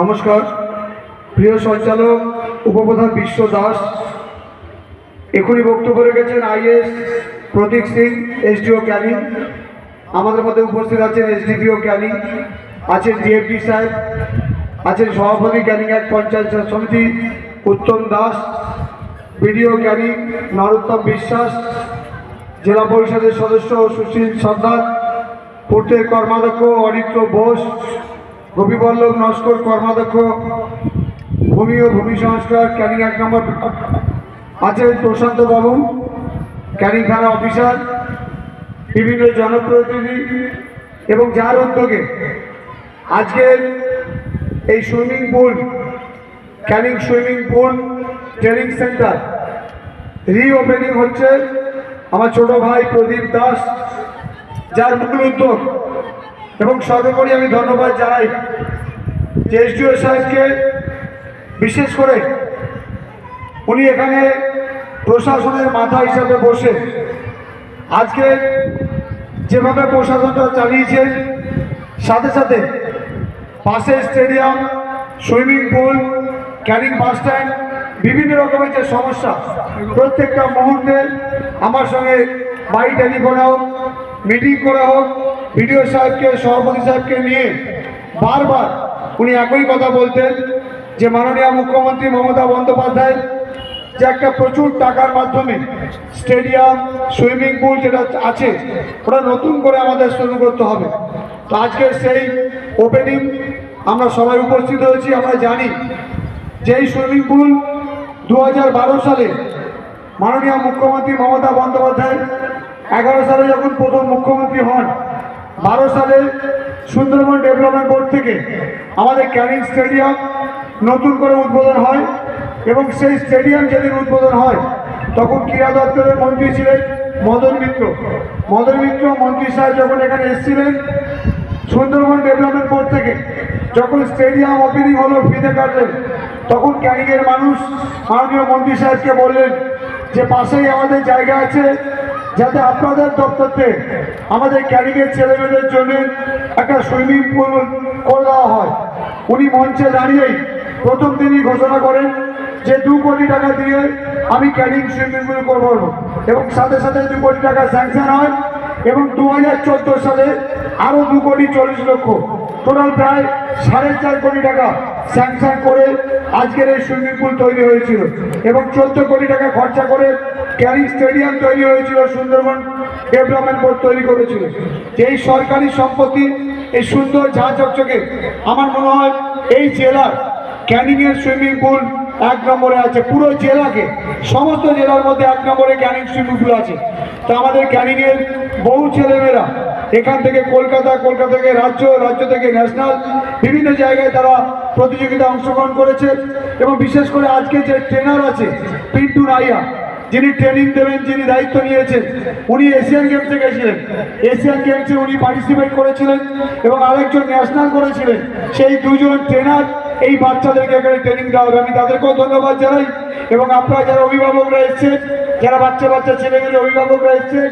নমস্কার, প্রিয় সঞ্চালক, উপপ্রধান বিশ্ব দাস, এখনই বক্তব্য রেখেছেন আইএস প্রতীক সিং, এসডিও ক্যানিং। আমাদের মধ্যে উপস্থিত আছেন এসডিপিও ক্যানিং, আছেন ডিএফডি সাহেব, আছেন সভাপতি ক্যানিং এক পঞ্চায়েত সমিতি, উত্তম দাস, বিডিও ক্যানিং, নরোত্তম বিশ্বাস, জেলা পরিষদের সদস্য সুশীল সর্দার, পূর্তের কর্মাধ্যক্ষ অরিত্র বোস গোপীবল্লভ নস্কর কর্মাধ্যক্ষ, ভূমি ও ভূমি সংস্কার, ক্যানিং এক নম্বর আছেন প্রশান্ত বাবু, ক্যানিং থানা অফিসার, বিভিন্ন জনপ্রতিনিধি এবং যার উদ্যোগে আজকের এই swimming pool, Canning swimming pool training centre reopening হচ্ছে। আমার ছোট ভাই প্রদীপ দাস, যার মূল উদ্যোগ এবং সর্বোপরি আমি ধন্যবাদ জানাই যে এসডিও সাহেবকে, বিশেষ করে উনি এখানে প্রশাসনের মাথা হিসাবে বসে আজকে যেভাবে প্রশাসনটা চালিয়েছেন সাথে সাথে পাশে stadium, swimming pool, Canning bus stand, বিভিন্ন রকমের যে সমস্যা, প্রত্যেকটা মুহূর্তে আমার সঙ্গে বাই টেলিফোনে হোক মিটিং করা হোক বিডিও সাহেবকে, সভাপতি সাহেবকে নিয়ে বারবার উনি একই কথা বলতেন যে মাননীয় মুখ্যমন্ত্রী মমতা বন্দ্যোপাধ্যায় যে একটা প্রচুর টাকার মাধ্যমে স্টেডিয়াম, সুইমিং পুল যেটা আছে, ওটা নতুন করে আমাদের শুরু করতে হবে। তো আজকে সেই ওপেনিং আমরা সবাই উপস্থিত হয়েছি, আমরা জানি যে এই সুইমিং পুল দু হাজার বারো সালে মাননীয় মুখ্যমন্ত্রী মমতা বন্দ্যোপাধ্যায় এগারো সালে যখন প্রথম মুখ্যমন্ত্রী হন বারো সালে সুন্দরবন ডেভেলপমেন্ট বোর্ড থেকে আমাদের ক্যানিং স্টেডিয়াম নতুন করে উদ্বোধন হয় এবং সেই স্টেডিয়াম যেদিন উদ্বোধন হয়, তখন ক্রীড়া দপ্তরের মন্ত্রী ছিলেন মদন মিত্র। মদন মিত্র মন্ত্রী সাহেব যখন এখানে এসেছিলেন সুন্দরবন ডেভেলপমেন্ট বোর্ড থেকে, যখন স্টেডিয়াম ওপেনিং হলো, ফিতে কাটলেন, তখন ক্যানিংয়ের মানুষ, মাননীয় মন্ত্রী সাহেবকে বললেন যে পাশেই আমাদের জায়গা আছে যাতে আপনাদের দপ্তরতে আমাদের ক্যানিংয়ের ছেলেমেয়েদের জন্য একটা সুইমিং পুল করে হয়। উনি মঞ্চে দাঁড়িয়েই প্রথম দিনই ঘোষণা করেন যে দু কোটি টাকা দিয়ে আমি ক্যানিং সুইমিং পুল করব। এবং সাথে সাথে দু কোটি টাকা স্যাংশন হয় এবং দু হাজার চোদ্দ সালে আরও দু কোটি চল্লিশ লক্ষ। টোটাল প্রায় সাড়ে চার কোটি টাকা স্যাংশন করে আজকের এই সুইমিং পুল তৈরি হয়েছিল এবং চোদ্দ কোটি টাকা খরচা করে ক্যানিং স্টেডিয়াম তৈরি হয়েছিল, সুন্দরবন ডেভেলপমেন্ট বোর্ড তৈরি করেছিল। এই সরকারি সম্পত্তি এই সুন্দর ঝাঁ চকচকে, আমার মনে হয় এই জেলার ক্যানিংয়ের সুইমিং পুল এক নম্বরে আছে। পুরো জেলাকে, সমস্ত জেলার মধ্যে এক নম্বরে ক্যানিং সুইমিং পুল আছে। তো আমাদের ক্যানিংয়ের বহু ছেলেমেয়েরা এখান থেকে কলকাতা কলকাতা থেকে রাজ্য রাজ্য থেকে ন্যাশনাল বিভিন্ন জায়গায় তারা প্রতিযোগিতা অংশগ্রহণ করেছে এবং বিশেষ করে আজকে যে ট্রেনার আছে পিন্টু রাইয়া, যিনি ট্রেনিং দেবেন, যিনি দায়িত্ব নিয়েছেন, উনি এশিয়ান গেমসে গেছিলেন এশিয়ান গেমসে উনি পার্টিসিপেট করেছিলেন এবং আরেকজন ন্যাশনাল করেছিলেন। সেই দুজন ট্রেনার এই বাচ্চাদেরকে এখানে ট্রেনিং দেওয়া হবে। আমি তাদেরকেও ধন্যবাদ জানাই এবং আপনারা যারা অভিভাবকরা এসছেন, যারা বাচ্চা বাচ্চা ছেলেমেয়ের অভিভাবকরা এসছেন,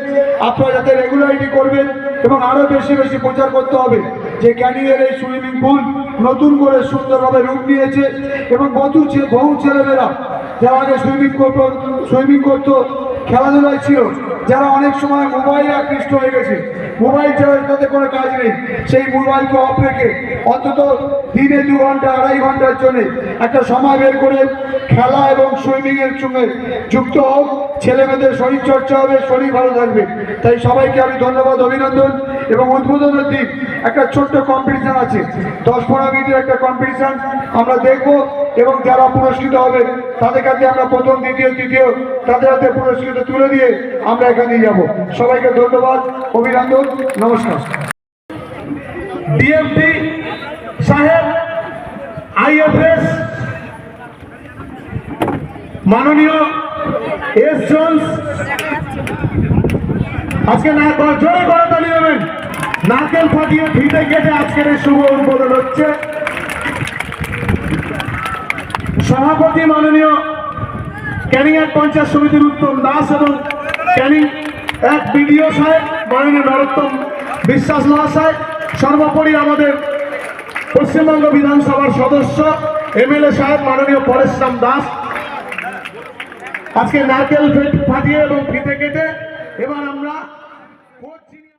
আপনারা যাতে রেগুলারিটি করবেন এবং আরও বেশি বেশি প্রচার করতে হবে। যে ক্যানিংয়ের এই সুইমিং পুল নতুন করে সুন্দরভাবে রূপ নিয়েছে এবং বহু বহু ছেলেমেয়েরা যারা আগে সুইমিং করতো সুইমিং করতো, খেলাধুলায় ছিল, যারা অনেক সময় মোবাইলে আকৃষ্ট হয়ে গেছে। মোবাইল ছাড়া তাদের কোনো কাজ নেই। সেই মোবাইলকে অফ রেখে অন্তত দিনে দু ঘণ্টা, আড়াই ঘণ্টার জন্য একটা সময় বের করে খেলা এবং সুইমিংয়ের সঙ্গে যুক্ত হোক ছেলেমেয়েদের শরীরচর্চা হবে, শরীর ভালো থাকবে। তাই সবাইকে আমি ধন্যবাদ, অভিনন্দন। এবং উদ্বোধনের দিন একটা ছোট্ট কম্পিটিশন আছে। দশ পনেরো মিনিটের একটা কম্পিটিশন আমরা দেখব এবং যারা পুরস্কৃত হবে তাদের কাছে আমরা প্রথম, দ্বিতীয়, তৃতীয়, তাদের হাতে পুরস্কৃত তুলে দিয়ে আমরা এখানে যাব। সবাইকে ধন্যবাদ, অভিনন্দন, নমস্কার। ডিএমপি সাহেব আইএফএস মাননীয় এস জোন্স আজকে না জোরে করে তালি দেবেন নারকেল ফাটিয়ে ফিতে কেটে আজকের এই শুভ উদ্বোধন হচ্ছে। সভাপতি মাননীয় ক্যানিং এক পঞ্চায়েত সমিতির উত্তম দাস এবং ক্যানিং এক বিডিও সাহেব, মাননীয় নরোত্তম বিশ্বাস মহাশয় সর্বোপরি আমাদের পশ্চিমবঙ্গ বিধানসভার সদস্য, এমএলএ সাহেব, মাননীয় পরেশরাম দাস। আজকে নারকেল ফেট ফাটিয়ে এবং ফিতে কেটে এবার আমরা